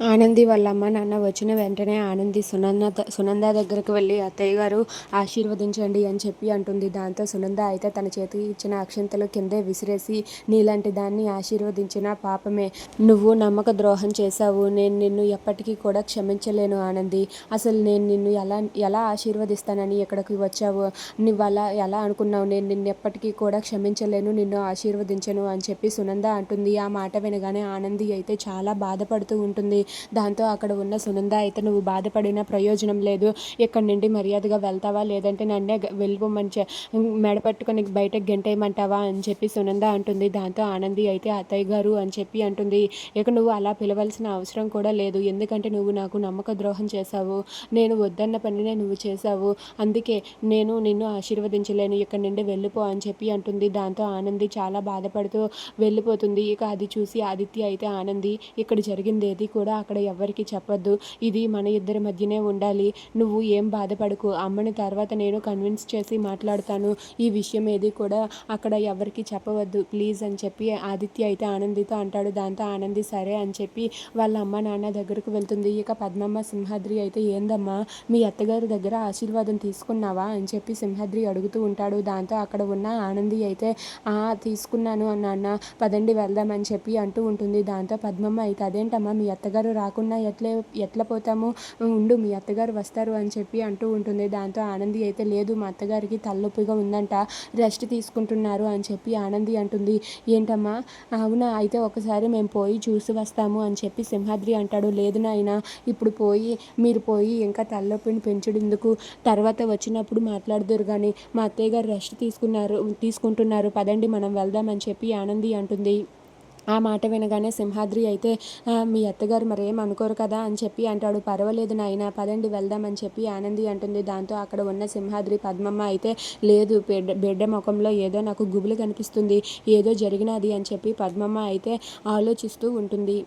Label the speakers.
Speaker 1: ఆనంది వాళ్ళ అమ్మ నాన్న వచ్చిన వెంటనే ఆనంది సునంద సునంద దగ్గరకు వెళ్ళి అత్తయ్య గారు ఆశీర్వదించండి అని చెప్పి అంటుంది. దాంతో సునంద అయితే తన చేతికి ఇచ్చిన అక్షంతలు కిందే విసిరేసి నీలాంటి దాన్ని ఆశీర్వదించిన పాపమే నువ్వు నమ్మక ద్రోహం చేశావు. నేను నిన్ను ఎప్పటికీ కూడా క్షమించలేను ఆనంది. అసలు నేను నిన్ను ఎలా ఎలా ఆశీర్వదిస్తానని ఇక్కడికి వచ్చావు? నువ్వు అలా ఎలా అనుకున్నావు? నేను నిన్ను ఎప్పటికీ కూడా క్షమించలేను నిన్ను ఆశీర్వదించను అని చెప్పి సునంద అంటుంది. ఆ మాట వినగానే ఆనంది అయితే చాలా బాధపడుతూ ఉంటుంది. దాంతో అక్కడ ఉన్న సునంద అయితే నువ్వు బాధపడిన ప్రయోజనం లేదు. ఇక్కడ నుండి మర్యాదగా వెళ్తావా? లేదంటే నన్నే వెళ్ళిపోమని చె బయటకు గెంటేయమంటావా? అని చెప్పి సునంద అంటుంది. దాంతో ఆనంది అయితే అత్తయ్య గారు అని చెప్పి అంటుంది. ఇక నువ్వు అలా పిలవలసిన అవసరం కూడా లేదు. ఎందుకంటే నువ్వు నాకు నమ్మక ద్రోహం చేశావు. నేను వద్దన్న పనినే నువ్వు చేశావు. అందుకే నేను నిన్ను ఆశీర్వదించలేను. ఇక్కడ నుండి వెళ్ళిపో అని చెప్పి అంటుంది. దాంతో ఆనంది చాలా బాధపడుతూ వెళ్ళిపోతుంది. ఇక అది చూసి ఆదిత్య అయితే ఆనంది ఇక్కడ జరిగింది ఏది కూడా అక్కడ ఎవరికి చెప్పొద్దు. ఇది మన ఇద్దరి మధ్యనే ఉండాలి. నువ్వు ఏం బాధపడకు. అమ్మని తర్వాత నేను కన్విన్స్ చేసి మాట్లాడతాను. ఈ విషయం ఏది కూడా అక్కడ ఎవరికి చెప్పవద్దు. ప్లీజ్ అని చెప్పి ఆదిత్య అయితే ఆనందితో అంటాడు. దాంతో ఆనంది సరే అని చెప్పి వాళ్ళ అమ్మ నాన్న దగ్గరకు వెళ్తుంది. ఇక పద్మమ్మ సింహాద్రి అయితే ఏందమ్మా మీ అత్తగారి దగ్గర ఆశీర్వాదం తీసుకున్నావా? అని చెప్పి సింహాద్రి అడుగుతూ ఉంటాడు. దాంతో అక్కడ ఉన్న ఆనంది అయితే ఆ తీసుకున్నాను నాన్న. పదండి వెళ్దామని చెప్పి అంటూ ఉంటుంది. దాంతో పద్మమ్మ అయితే అదేంటమ్మా మీ అత్తగారు అత్తగారు రాకుండా ఎట్లే ఎట్లా పోతాము? ఉండు మీ అత్తగారు వస్తారు అని చెప్పి అంటూ ఉంటుంది. దాంతో ఆనంది అయితే లేదు మా అత్తగారికి తలనొప్పిగా ఉందంట రెస్ట్ తీసుకుంటున్నారు అని చెప్పి ఆనంది అంటుంది. ఏంటమ్మా? అవునా? అయితే ఒకసారి మేము పోయి చూసి వస్తాము అని చెప్పి సింహాద్రి అంటాడు. లేదు నాయన ఇప్పుడు పోయి మీరు పోయి ఇంకా తలనొప్పిని పెంచడెందుకు తర్వాత వచ్చినప్పుడు మాట్లాడదురు కానీ మా అత్తయ్య గారు రెస్ట్ తీసుకున్నారు తీసుకుంటున్నారు. పదండి మనం వెళ్దామని చెప్పి ఆనంది అంటుంది. ఆ మాట వినగానే సింహాద్రి అయితే మీ అత్తగారు మరేం అనుకోరు కదా అని చెప్పి అంటాడు. పర్వాలేదు నాయన పదండి వెళ్దామని చెప్పి ఆనంది అంటుంది. దాంతో అక్కడ ఉన్న సింహాద్రి పద్మమ్మ అయితే లేదు బిడ్డ బిడ్డ ముఖంలో ఏదో నాకు గుబులు కనిపిస్తుంది. ఏదో జరిగినది అని చెప్పి పద్మమ్మ అయితే ఆలోచిస్తూ ఉంటుంది.